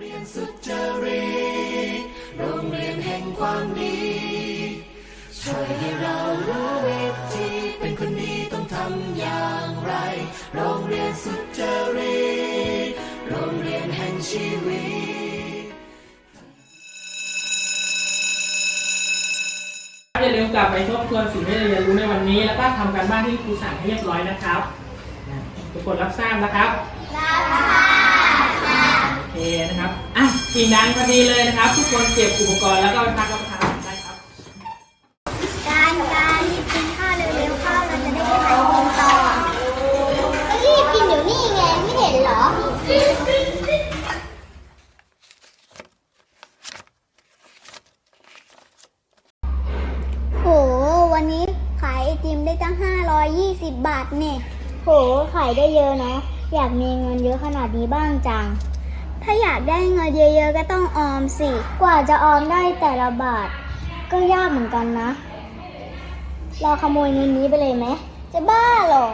เรียนสุจริตโรงเรียนแห่งความดีช่วยให้เรารู้วิธีเป็นคนดีต้องทำอย่างไร โรงเรียนสุจริตโรงเรียนแห่งชีวิตอย่าลืมกลับไปทบทวนสิ่งที่เราเรียนรู้ในวันนี้ แล้วก็ทำการบ้านที่ครูสั่งให้เรียบร้อยนะครับทุกคนรับทราบนะครับ รับ เคนะครับ อะกินดังพอดีเลยนะครับ ทุกคนเก็บอุปกรณ์แล้วก็พักรับประทานได้ครับ การการรีบกินข้าวเร็วๆข้าวเราจะได้ไปหากินต่อรีบกินอยู่นี่ไงไม่เห็นเหรอ โห วันนี้ขายไอติมได้ตั้ง 520 บาทเนี่ย โห ขายได้เยอะนะอยากมีเงินเยอะขนาดนี้บ้างจัง ถ้าอยากได้เงินเยอะๆก็ต้องออมสิ กว่าจะออมได้แต่ละบาท ก็ยากเหมือนกันนะ เราขโมยเงินนี้ไปเลยไหม จะบ้าเหรอ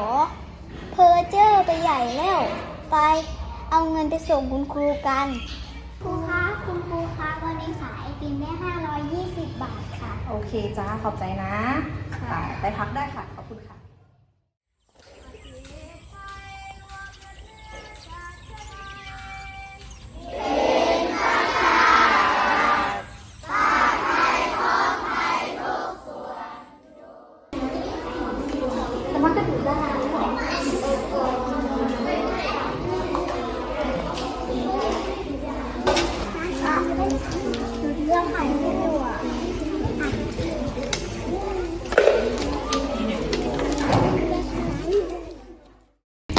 เพอเจอร์ไปใหญ่แล้ว ไปเอาเงินไปส่งคุณครูกัน ครูคะคุณครูคะวันนี้ขายไอติมได้ 520 บาทค่ะ โอเคจ้าขอบใจนะค่ะไปพักได้ค่ะ ขอบคุณค่ะ เรื่องขายไม่อยู่อะ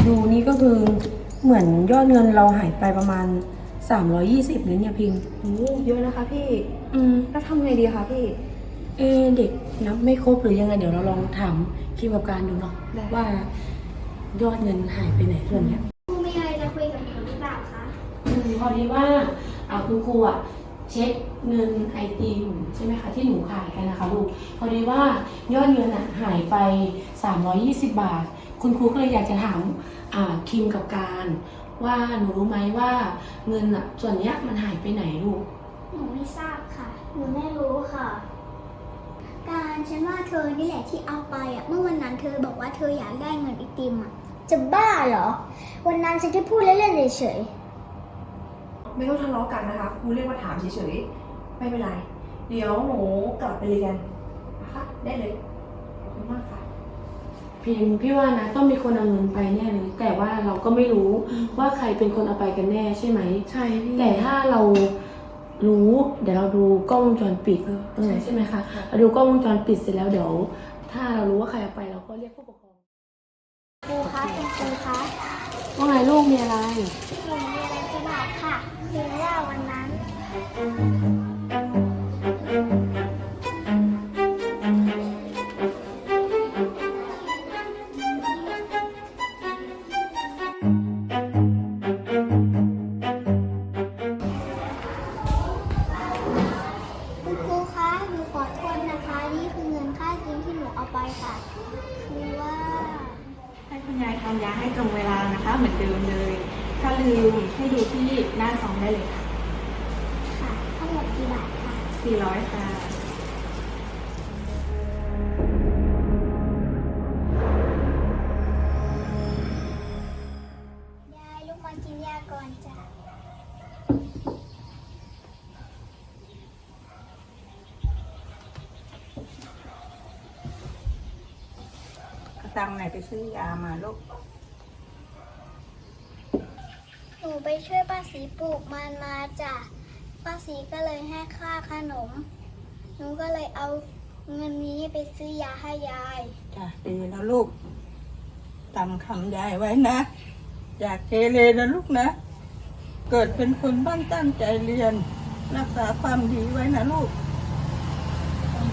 ดูนี่ก็คือเหมือนยอดเงินเราหายไปประมาณ 320เลยเนี่ยพิมพ์โอ้เยอะนะคะพี่ อืมแล้วทำไงดีคะพี่ เอะเด็กนับไม่ครบหรือยังไงเดี๋ยวเราลองถามคิมกับการดูเนาะได้ ว่ายอดเงินหายไปไหนส่วนเนี้ย ครูมีอะไรจะคุยกับหนูหรือเปล่าคะอืมพอดีว่าเอาคุณครูอะ เช็คเงินไอติมใช่ไหมคะที่หนูขายกันนะคะลูกพอดีว่ายอดเงินอะหายไป 320 บาท คุณครูก็เลยอยากจะถามอ่าคิมกับการว่าหนูรู้ไหมว่าเงินอะส่วนเนี้ยมันหายไปไหนลูก หนูไม่ทราบค่ะ หนูไม่รู้ค่ะ การฉันว่าเธอนี่แหละที่เอาไปอะเมื่อวันนั้นเธอบอกว่าเธออยากได้เงินไอติมอะจะบ้าเหรอ วันนั้นฉันแค่พูดเล่นๆเฉย ไม่ต้องทะเลาะกันนะคะครูเรียกมาถามเฉยๆไม่เป็นไร เดี๋ยวหนูกลับไปเรียนนะคะได้เลยขอบคุณมากค่ะ พิมพี่ว่านะต้องมีคนเอาเงินไปแน่เลยแต่ว่าเราก็ไม่รู้ว่าใครเป็นคนเอาไปกันแน่ใช่ไหม ใช่พี่ แต่ถ้าเรารู้เดี๋ยวเราดูกล้องวงจรปิดเออเออใช่ ใช่ไหมคะค่ะเราดูกล้องวงจรปิดเสร็จแล้วเดี๋ยว ถ้าเรารู้ว่าใครเอาไปเราก็เรียกผู้ปกครองๆครูคะคุณครูคะว่าไงลูกมีอะไราวันนั้นคุณครูคะหนูขอโทษนะคะนี่คือเงินค่ากินที่หนูเอาไปค่ะคือว่าให้คุณยายทานยาให้ตรงเวลานะคะ เหมือนเดิมเลย ลืมให้ดูที่หน้าซองได้เลยค่ะค่ะทั้งหมดกี่บาทค่ะ400 ค่ะ ยายลูกมากินยาก่อนจ้ะตังไหนไปซื้อยามาลูกห นูไปช่วยป้าสีปลูกมันมาจ้ะป้าสีก็เลยให้ค่าขนม หนูก็เลยเอาเงินนี้ไปซื้อยาให้ยาย จ้ะดีนะลูกจำคำยายไว้นะ อยากเกเรนะลูกนะ เกิดเป็นคนบ้านตั้งใจเรียน รักษาความดีไว้นะลูก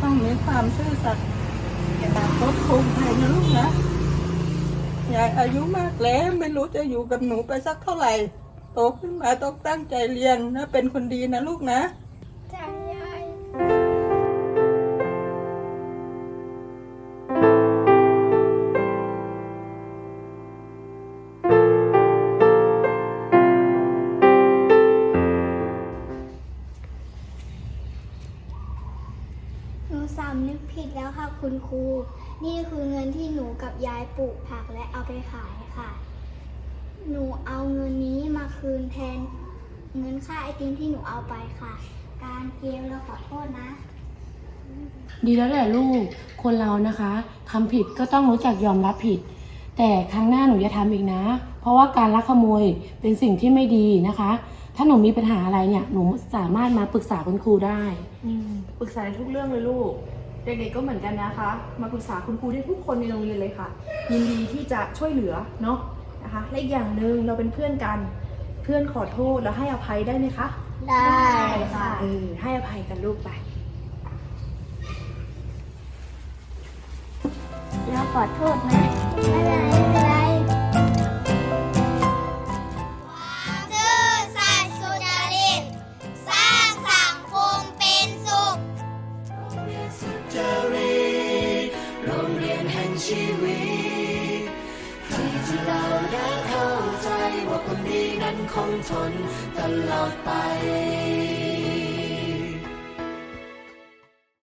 ต้องมีความซื่อสัตย์อย่าคบคุมใครนะลูกนะยายอายุมากแล้วไม่รู้จะอยู่กับหนูไปสักเท่าไหร่ โตขึ้นมาต้องตั้งใจเรียนนะเป็นคนดีนะลูกนะจยายหนูสำนึกผิดแล้วค่ะคุณครู นี่คือเงินที่หนูกับยายปลูกผักและเอาไปขายค่ะ หนูเอาเงินนี้มาคืนแทนเงินค่าไอติมที่หนูเอาไปค่ะ การเกมเราขอโทษนะ ดีแล้วแหละลูก คนเรานะคะทำผิดก็ต้องรู้จักยอมรับผิด แต่ครั้งหน้าหนูอย่าทำอีกนะ เพราะว่าการลักขโมยเป็นสิ่งที่ไม่ดีนะคะ ถ้าหนูมีปัญหาอะไรเนี่ยหนูสามารถมาปรึกษาคุณครูได้ อืมปรึกษาในทุกเรื่องเลยลูก เด็กๆก็เหมือนกันนะคะ มาปรึกษาคุณครูได้ทุกคนในโรงเรียนเลยค่ะ ยินดีที่จะช่วยเหลือเนาะ นะคะและอีกอย่างหนึ่งเราเป็นเพื่อนกัน เพื่อนขอโทษแล้วให้อภัยได้ไหมคะได้ค่ะเออให้อภัยกันลูกไปเราขอโทษนะไม่เป็นไรไม่เป็นไรซื่อสัตย์สุจริต สร้างสังคมเป็นสุขจรีโรงเรียนแห่งชีวิตที่ ที่เราได้เข้าใจว่าคนดีนั้นคงทนตลอดไป